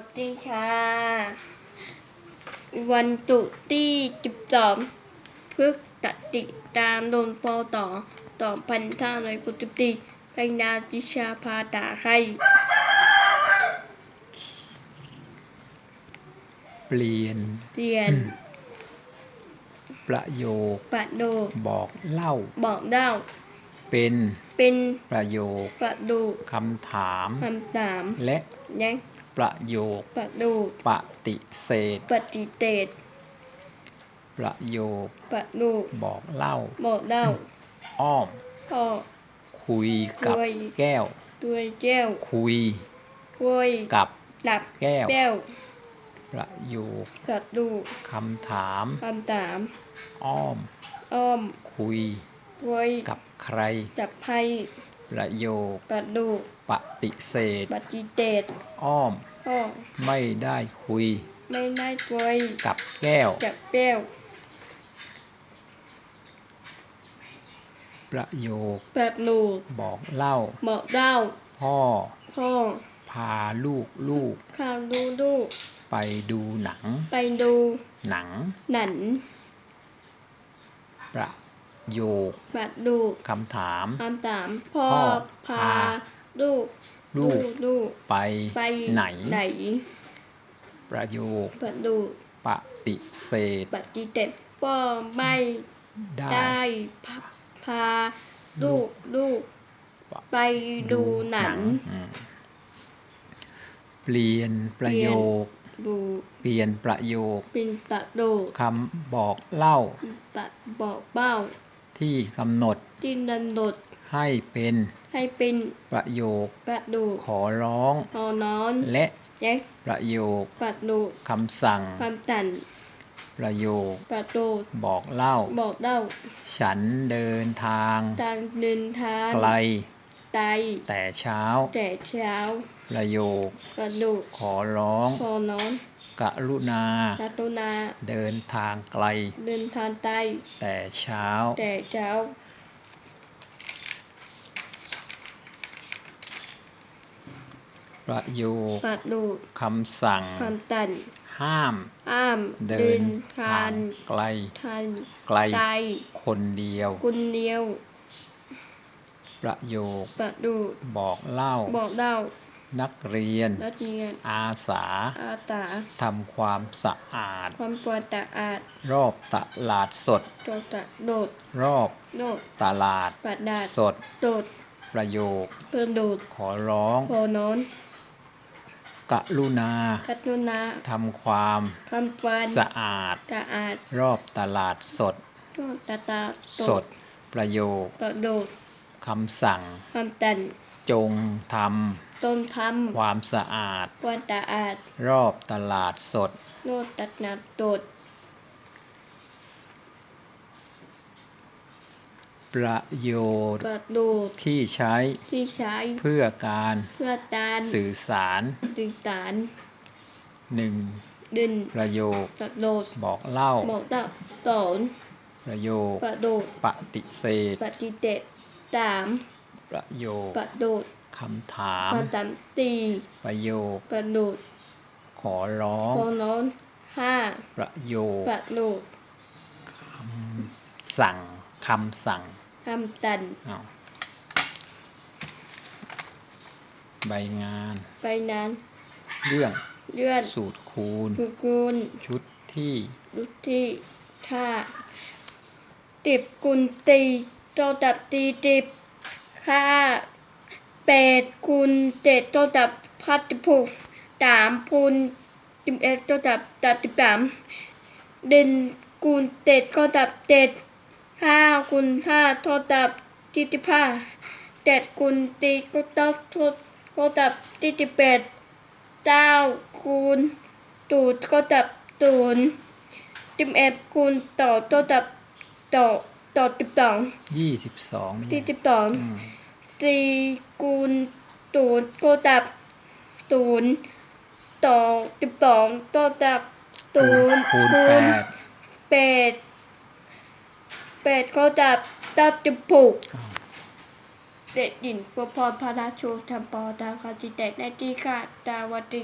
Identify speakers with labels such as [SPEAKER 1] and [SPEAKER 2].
[SPEAKER 1] วัสดีค่ะ วันตุที่12พฤศจิกายนโดนปอต่อต่อพันท่าในปุตติพนาติชาพาตาไข่
[SPEAKER 2] เปลี่ยน
[SPEAKER 1] เรียน
[SPEAKER 2] ประโยค
[SPEAKER 1] ประโดด
[SPEAKER 2] บอกเล่า
[SPEAKER 1] บอกเล่า
[SPEAKER 2] เป็น
[SPEAKER 1] เป็น
[SPEAKER 2] ประโยค
[SPEAKER 1] ประดูด
[SPEAKER 2] คำถาม
[SPEAKER 1] คำถาม
[SPEAKER 2] และ
[SPEAKER 1] ยัง
[SPEAKER 2] ประโยค
[SPEAKER 1] ประดูด
[SPEAKER 2] ปฏิเสธ
[SPEAKER 1] ปฏิเสธ
[SPEAKER 2] ประโยค
[SPEAKER 1] ประดูด
[SPEAKER 2] บอกเล่า
[SPEAKER 1] บอกเล่า
[SPEAKER 2] อ้อม
[SPEAKER 1] พ่อ
[SPEAKER 2] คุยกับ
[SPEAKER 1] คุย
[SPEAKER 2] แก้ว
[SPEAKER 1] ด้วยแก้ว
[SPEAKER 2] คุย
[SPEAKER 1] คุย
[SPEAKER 2] กับ
[SPEAKER 1] หลับ
[SPEAKER 2] แก้ว
[SPEAKER 1] แก้ว
[SPEAKER 2] ประโยค
[SPEAKER 1] ประดูด
[SPEAKER 2] คำถาม
[SPEAKER 1] คำถาม
[SPEAKER 2] อ้อม
[SPEAKER 1] อ้อม
[SPEAKER 2] คุย
[SPEAKER 1] คุย
[SPEAKER 2] กับ ใคร
[SPEAKER 1] จับไพ่
[SPEAKER 2] ประโยค
[SPEAKER 1] ประดูด
[SPEAKER 2] ปฏิเสธ
[SPEAKER 1] ปฏิเสธ
[SPEAKER 2] อ้อม
[SPEAKER 1] พ่อ
[SPEAKER 2] ไม่ได้คุย
[SPEAKER 1] ไม่ได้คุย
[SPEAKER 2] กับแก้ว
[SPEAKER 1] จับแก้ว
[SPEAKER 2] ประโยค
[SPEAKER 1] ประดูด
[SPEAKER 2] บอกเล่า
[SPEAKER 1] บอกเล่า
[SPEAKER 2] พ่อ
[SPEAKER 1] พ่อ
[SPEAKER 2] พาลูกลูก
[SPEAKER 1] ข้าวดูดู
[SPEAKER 2] ไปดูหนัง
[SPEAKER 1] ไปดู
[SPEAKER 2] หนัง
[SPEAKER 1] หนัน
[SPEAKER 2] ประ โยค
[SPEAKER 1] ประดูด
[SPEAKER 2] คำถาม
[SPEAKER 1] คำถามพ่อ
[SPEAKER 2] พ่อ
[SPEAKER 1] พา
[SPEAKER 2] พา
[SPEAKER 1] ลูก
[SPEAKER 2] ลูก
[SPEAKER 1] ลูก
[SPEAKER 2] ไป
[SPEAKER 1] ไป
[SPEAKER 2] ไหน
[SPEAKER 1] ไหน
[SPEAKER 2] ประโยค
[SPEAKER 1] ประดูด
[SPEAKER 2] ปฏิเสธ
[SPEAKER 1] ปฏิเสธพ่อไม่
[SPEAKER 2] ได้
[SPEAKER 1] ได้พาพาลูกลูกไปดูหนัง
[SPEAKER 2] อืมเปลี่ยนประโยค
[SPEAKER 1] ดู
[SPEAKER 2] เปลี่ยนประโยค
[SPEAKER 1] เป็นประดูด
[SPEAKER 2] คำบอกเล่า
[SPEAKER 1] ปะบอกเบ้า
[SPEAKER 2] ที่กำหนด
[SPEAKER 1] ที่นันดด
[SPEAKER 2] ให้เป็น
[SPEAKER 1] ให้เป็น
[SPEAKER 2] ประโยค
[SPEAKER 1] ประดูด
[SPEAKER 2] ขอร้อง
[SPEAKER 1] พอนอน
[SPEAKER 2] และ
[SPEAKER 1] แจ็ค
[SPEAKER 2] ประโยค
[SPEAKER 1] ประดูด
[SPEAKER 2] คำสั่ง
[SPEAKER 1] ความตัน
[SPEAKER 2] ประโยค
[SPEAKER 1] ประดูด
[SPEAKER 2] บอกเล่า
[SPEAKER 1] บอกเล่า
[SPEAKER 2] ฉันเดินทาง
[SPEAKER 1] ทางเดินทาง
[SPEAKER 2] ไกล
[SPEAKER 1] ไต
[SPEAKER 2] แต่เช้า
[SPEAKER 1] แต่เช้า
[SPEAKER 2] ประโยค
[SPEAKER 1] ประดูด
[SPEAKER 2] ขอร้อง
[SPEAKER 1] พอนอน
[SPEAKER 2] กรุณา
[SPEAKER 1] รัตุนา
[SPEAKER 2] เดินทางไกล
[SPEAKER 1] เดินทางไต
[SPEAKER 2] แต่เช้า
[SPEAKER 1] แต่เช้า
[SPEAKER 2] ประโยค
[SPEAKER 1] ประดูด
[SPEAKER 2] คำสั่ง
[SPEAKER 1] ความตัน
[SPEAKER 2] ห้าม
[SPEAKER 1] อ้าม
[SPEAKER 2] เดิ
[SPEAKER 1] เดิ
[SPEAKER 2] น
[SPEAKER 1] น
[SPEAKER 2] ทา
[SPEAKER 1] ทางน
[SPEAKER 2] ไกล
[SPEAKER 1] ทาน
[SPEAKER 2] ไกล
[SPEAKER 1] ไต
[SPEAKER 2] คนเดียว
[SPEAKER 1] คุณเดียว
[SPEAKER 2] ประโยค
[SPEAKER 1] ประดูด
[SPEAKER 2] บอกเล่า
[SPEAKER 1] บอกเล่า
[SPEAKER 2] นักเรียน
[SPEAKER 1] นักเรียน
[SPEAKER 2] อาสา
[SPEAKER 1] อาตา
[SPEAKER 2] ทำความสะอาด
[SPEAKER 1] ความปวดตะอาด
[SPEAKER 2] รอบตลาดสด
[SPEAKER 1] โดดตะโดด
[SPEAKER 2] รอบ
[SPEAKER 1] โดด
[SPEAKER 2] ตลาด
[SPEAKER 1] ปัดดาด
[SPEAKER 2] สด
[SPEAKER 1] โดด
[SPEAKER 2] ประโยค
[SPEAKER 1] เพื่อโดด
[SPEAKER 2] ขอร้อง
[SPEAKER 1] โพนอน
[SPEAKER 2] กรุณา
[SPEAKER 1] กัตุนา
[SPEAKER 2] ทำความ
[SPEAKER 1] คำปัน
[SPEAKER 2] สะอาด
[SPEAKER 1] ตะอาด
[SPEAKER 2] รอบตลาดสด
[SPEAKER 1] โดดตะตา
[SPEAKER 2] สด ประโยค
[SPEAKER 1] กระโดด
[SPEAKER 2] คำสั่ง
[SPEAKER 1] คำตัน
[SPEAKER 2] จงท
[SPEAKER 1] ต้นทำ
[SPEAKER 2] ความสะอาดำ
[SPEAKER 1] ปวดตะอาด
[SPEAKER 2] รอบตลาดสด
[SPEAKER 1] โดดตัดนาโดด
[SPEAKER 2] ประโยชน์
[SPEAKER 1] ประดูด
[SPEAKER 2] ที่ใช้
[SPEAKER 1] ที่ใช้
[SPEAKER 2] เพื่อการ
[SPEAKER 1] เพื่อการ
[SPEAKER 2] สื่อสาร
[SPEAKER 1] สื่อสาร
[SPEAKER 2] หนึ่ง
[SPEAKER 1] ดิน
[SPEAKER 2] ประโยค
[SPEAKER 1] กระโดด
[SPEAKER 2] บอกเล่า
[SPEAKER 1] บอกเล่าสอน
[SPEAKER 2] ประโยค
[SPEAKER 1] ประโดด
[SPEAKER 2] ปฏิเสธ
[SPEAKER 1] ปฏิเสธสาม
[SPEAKER 2] ประโยค
[SPEAKER 1] ประโดด
[SPEAKER 2] คำถาม
[SPEAKER 1] ความจำตี
[SPEAKER 2] ประโยค
[SPEAKER 1] ประโดด
[SPEAKER 2] ขอร้อง
[SPEAKER 1] โคนอนห้า
[SPEAKER 2] ประโยค
[SPEAKER 1] ประโดด
[SPEAKER 2] คำสั่งคำสั่ง
[SPEAKER 1] คำตัน
[SPEAKER 2] อ้าวใบงาน
[SPEAKER 1] ไปนาน
[SPEAKER 2] เรื่อง
[SPEAKER 1] เลื่อน
[SPEAKER 2] สูตรคูณ
[SPEAKER 1] กุกุล
[SPEAKER 2] ชุดที่
[SPEAKER 1] ลุกที่ท่าติบกุลตีโตดับตีติบค่า แปดคูณเจ็ดโตดับพัดผูกสามคูณสิบเอ็ดโตดับตัดสิบสามเดินคูณเจ็ดก็ดับเจ็ดห้าคูณห้าโตดับที่สิบห้าเจ็ดคูณตีก็ดับโตก็ดับที่สิบแปดเก้าคูณตูดก็ดับตูนสิบเอ็ดคูณต่อโตดับต่อต่อสิบสอง
[SPEAKER 2] ยี่สิบสอง
[SPEAKER 1] ที่สิบสอง
[SPEAKER 2] ต
[SPEAKER 1] รีกูลศูนย์ก็ดับศูนย์ต่อสิบสองโก็ดับศูนย์
[SPEAKER 2] คูณแปด
[SPEAKER 1] แปดแปดก็ดับดับสิบหกเด็กหญิงประพรพระราชูธรรมปอดาวคาจิเตในที่ขาดดาวติ